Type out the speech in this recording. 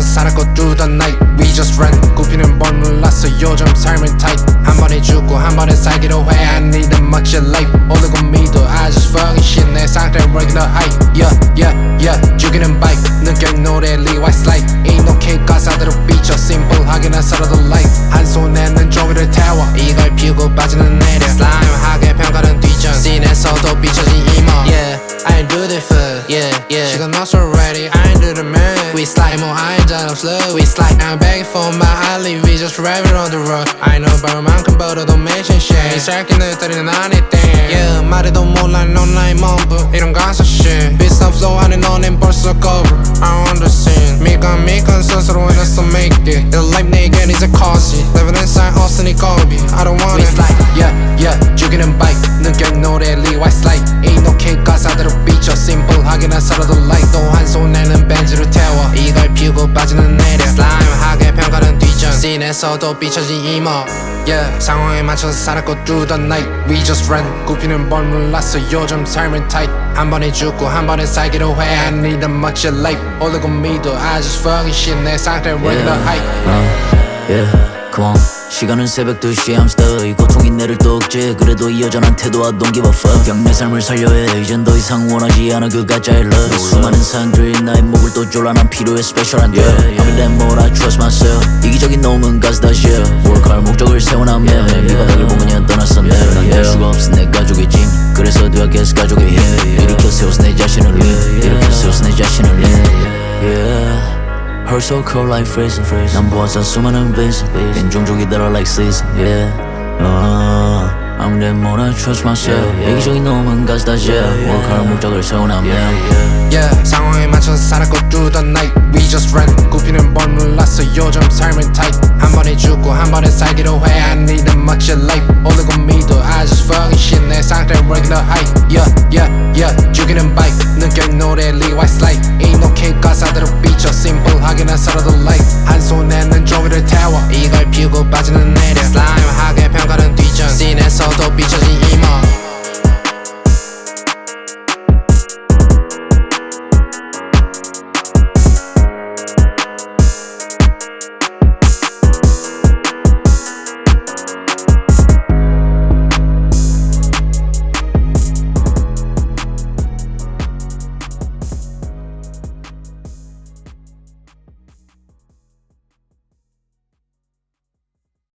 난 살았고 through the night. We just ran 굽히는 법 몰랐어 요즘 삶은 tight. 한 번에 죽고 한 번에 살기로 해. I need a much of life. 오르고 미도 I just fucking shit. 내 상태 regular high Yeah yeah yeah. 죽이는 bike. 느껴 노래 Lee like. Ain't no cake 가사대로 삐쳐 심플하게 난 살아도 life 한 손에는 종이를 태워. 이걸 피우고 빠지는 내려. 슬라임하게 평가는 뒤전. Scene에서도 비춰진 이모 Yeah I do this fuck yeah yeah. She got not so ready. I ain't do the man We slide more I ain't done slow We slide I'm begging for my alley We just driving on the road I know about 만큼 벌어도 mention shit 짧게 느들이는 아니땡 Yeah 말해도 몰라 넌 나의 몸부 이런 가사 shit 비싼 flow 안에 너넨 벌써 cover I don't understand 미간 미간 스스로 인해서 make it The life 내겐 이제 cozy Living inside 없으니 고비 I don't want it We slide yeah yeah 죽이는 bike 피우고 빠지는 내려 슬라임하게 평가는 뒤전 씬에서도 비춰진 이모 Yeah 상황에 맞춰서 살았고 through the night We just ran 굽히는 뭘 몰랐어 요즘 삶은 tight 한 번에 죽고 한 번에 살기로 해 I need a much life 오르고 믿어 I just fucking shit 내 상태 breaking the height uh, yeah, 시간은 새벽 2시 I'm stuck. 고통이 내를 똑지 그래도 이 여전한 태도와 don't give a fuck. 그냥 내 삶을 살려 해. 이젠 더 이상 원하지 않아. 그 가짜의 love. 수많은 사람들이 나의 목을 또 졸라 난 필요해 special한 데 I'm in that mode I trust myself. 이기적인 놈은 가스 다시 work hard 목적을 세워나면 이 바닥을 보면 떠났었네. 난될 수가 없어. 내 가족의 짐. 그래서 되었겠어 가족의 힘. 일으켜 세워서 내 자신을 lean 일 Her so cold like freezing 난 보아서 수많은 vision 빈 종족이 들어 like season yeah uh, I'm the more I trust myself 이기적인 놈은 가스 다시 work hard 목적을 세워나면 Yeah 상황에 맞춰서 살았고 through the night We just ran 굽히는 뭘 몰랐어 요즘 삶은 tight 한 번에 죽고 한 번에 살기로 해 I need a much life 오르고 믿어 I just fucking shit 내 상태 breaking the height Yeah yeah yeah 죽이는 bike 느껴 노래 Levi's like Ain't no cake 가사대로 비 난 살아도 like. 한 손에는 종이를 태워. 이걸 피우고 빠지는 내려. 슬라임하게 평가는 뒤전. 씬에서도 비춰진